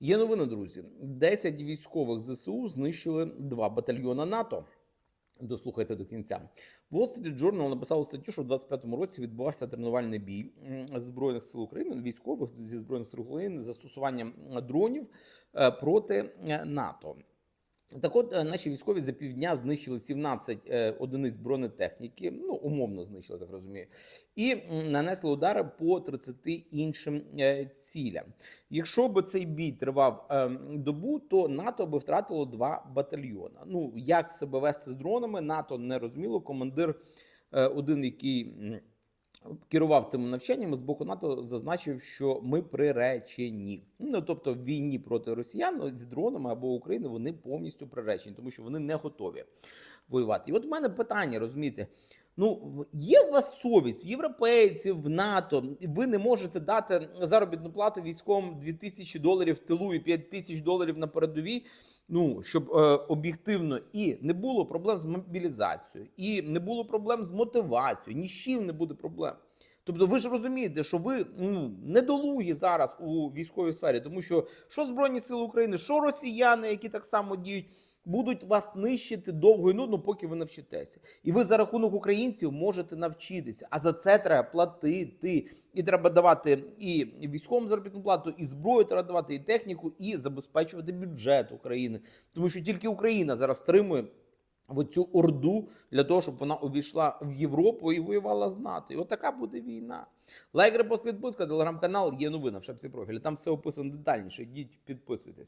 Є новини, друзі. 10 військових ЗСУ знищили два батальйони НАТО. Дослухайте до кінця. Wall Street Journal написав статтю, що в 25-му році відбувався тренувальний бій збройних сил України, військових зі збройних сил України застосуванням дронів е, проти е, НАТО. Так от, е, наші військові за півдня знищили 17 е, одиниць бронетехніки, ну умовно знищили, так розумію, і нанесли удари по 30 іншим е, цілям. Якщо б цей бій тривав е, добу, то НАТО би втратило два батальйони. Ну як себе вести з дронами, НАТО не розуміло. Командир один, який. Керував цими навчаннями з боку НАТО зазначив, що ми приречені. Ну тобто, в війні проти росіян з дронами або України вони повністю приречені, тому що вони не готові воювати. І от в мене питання, розумієте, ну є у вас совість в європейців, в НАТО. Ви не можете дати заробітну плату військовим 2000 доларів в тилу і 5000 доларів на передовій. Ну щоб е, об'єктивно і не було проблем з мобілізацією, і не було проблем з мотивацією. Ні з чим не буде проблем. Тобто, ви ж розумієте, що ви ну недолугі зараз у військовій сфері, тому що що Збройні Сили України, що росіяни, які так само діють, будуть вас нищити довго і нудно, поки ви навчитеся. І ви за рахунок українців можете навчитися. А за це треба платити. І треба давати і військовим заробітну плату, і зброю треба давати, і техніку, і забезпечувати бюджет України. Тому що тільки Україна зараз стримує в цю орду для того, щоб вона увійшла в Європу і воювала з НАТО. І от така буде війна. Лайк, репост, підписка, телеграм-канал є новина в шапці профілі. Там все описано детальніше. Йдіть, підписуйтесь.